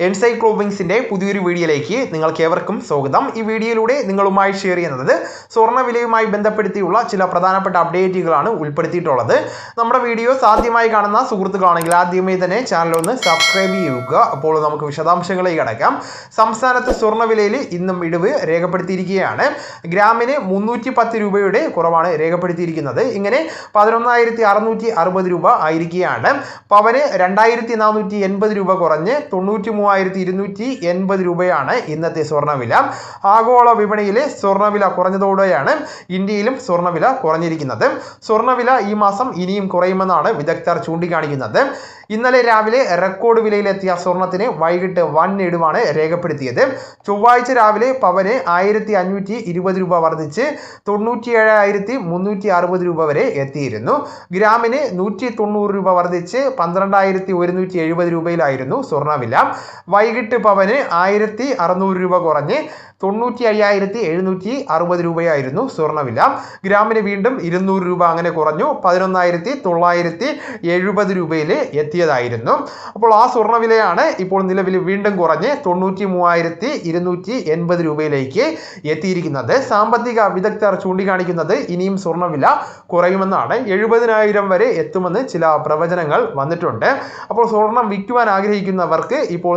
എൻസൈക്ലോബിങ്സിന്റെ പുതിയൊരു വീഡിയോയിലേക്ക് നിങ്ങൾക്ക് ഏവർക്കും സ്വാഗതം. ഈ വീഡിയോയിലൂടെ നിങ്ങളുമായി ഷെയർ ചെയ്യുന്നത് സ്വർണവിലയുമായി ബന്ധപ്പെടുത്തിയുള്ള ചില പ്രധാനപ്പെട്ട അപ്ഡേറ്റുകളാണ് ഉൾപ്പെടുത്തിയിട്ടുള്ളത്. നമ്മുടെ വീഡിയോ സാധ്യമായി കാണുന്ന സുഹൃത്തുക്കളാണെങ്കിൽ ആദ്യമേ തന്നെ ചാനൽ ഒന്ന് സബ്സ്ക്രൈബ് ചെയ്യുക. അപ്പോൾ നമുക്ക് വിശദാംശങ്ങളിലേക്ക് കടക്കാം. സംസ്ഥാനത്ത് സ്വർണവിലയിൽ ഇന്നും ഇടിവ് രേഖപ്പെടുത്തിയിരിക്കുകയാണ്. ഗ്രാമിന് മുന്നൂറ്റി രൂപയുടെ കുറവാണ് രേഖപ്പെടുത്തിയിരിക്കുന്നത്. ഇങ്ങനെ പതിനൊന്നായിരത്തി അറുന്നൂറ്റി അറുപത് രൂപ ആയിരിക്കുകയാണ്. പവന് രണ്ടായിരത്തി നാനൂറ്റി എൺപത് രൂപ കുറഞ്ഞ് തൊണ്ണൂറ്റി മൂവായിരത്തി ഇരുന്നൂറ്റി എൺപത് രൂപയാണ് ഇന്നത്തെ സ്വർണവില. ആഗോള വിപണിയിലെ സ്വർണവില കുറഞ്ഞതോടെയാണ് ഇന്ത്യയിലും സ്വർണവില കുറഞ്ഞിരിക്കുന്നത്. സ്വർണവില ഈ മാസം ഇനിയും കുറയുമെന്നാണ് വിദഗ്ധർ ചൂണ്ടിക്കാണിക്കുന്നത്. ഇന്നലെ രാവിലെ റെക്കോർഡ് വിലയിലെത്തിയ സ്വർണത്തിന് വൈകിട്ട് വൺ ഇടിവാണ് രേഖപ്പെടുത്തിയത്. ചൊവ്വാഴ്ച രാവിലെ പവന് ആയിരത്തി അഞ്ഞൂറ്റി ഇരുപത് രൂപ വർദ്ധിച്ച് തൊണ്ണൂറ്റി മുന്നൂറ്റി അറുപത് രൂപ വരെ എത്തിയിരുന്നു. ഗ്രാമിന് നൂറ്റി തൊണ്ണൂറ് രൂപ വർദ്ധിച്ച് പന്ത്രണ്ടായിരത്തി ഒരുന്നൂറ്റി എഴുപത് രൂപയിലായിരുന്നു സ്വർണവില വൈകിട്ട് പവന് ആയിരത്തി അറുന്നൂറ് രൂപ കുറഞ്ഞ് തൊണ്ണൂറ്റി അയ്യായിരത്തി എഴുന്നൂറ്റി അറുപത് രൂപയായിരുന്നു സ്വർണവില ഗ്രാമിന് വീണ്ടും ഇരുന്നൂറ് രൂപ അങ്ങനെ കുറഞ്ഞു പതിനൊന്നായിരത്തി തൊള്ളായിരത്തി എഴുപത് രൂപയിൽ എത്തിയതായിരുന്നു. അപ്പോൾ ആ സ്വർണവിലയാണ് ഇപ്പോൾ നിലവിൽ വീണ്ടും കുറഞ്ഞ് തൊണ്ണൂറ്റി മൂവായിരത്തി ഇരുന്നൂറ്റി എൺപത് രൂപയിലേക്ക് എത്തിയിരിക്കുന്നത്. സാമ്പത്തിക വിദഗ്ധർ ചൂണ്ടിക്കാണിക്കുന്നത് ഇനിയും സ്വർണവില കുറയുമെന്നാണ്. എഴുപതിനായിരം വരെ എത്തുമെന്ന് ചില പ്രവചനങ്ങൾ വന്നിട്ടുണ്ട്. അപ്പോൾ സ്വർണം വിൽക്കുവാൻ ആഗ്രഹിക്കുന്നവർക്ക് ഇപ്പോൾ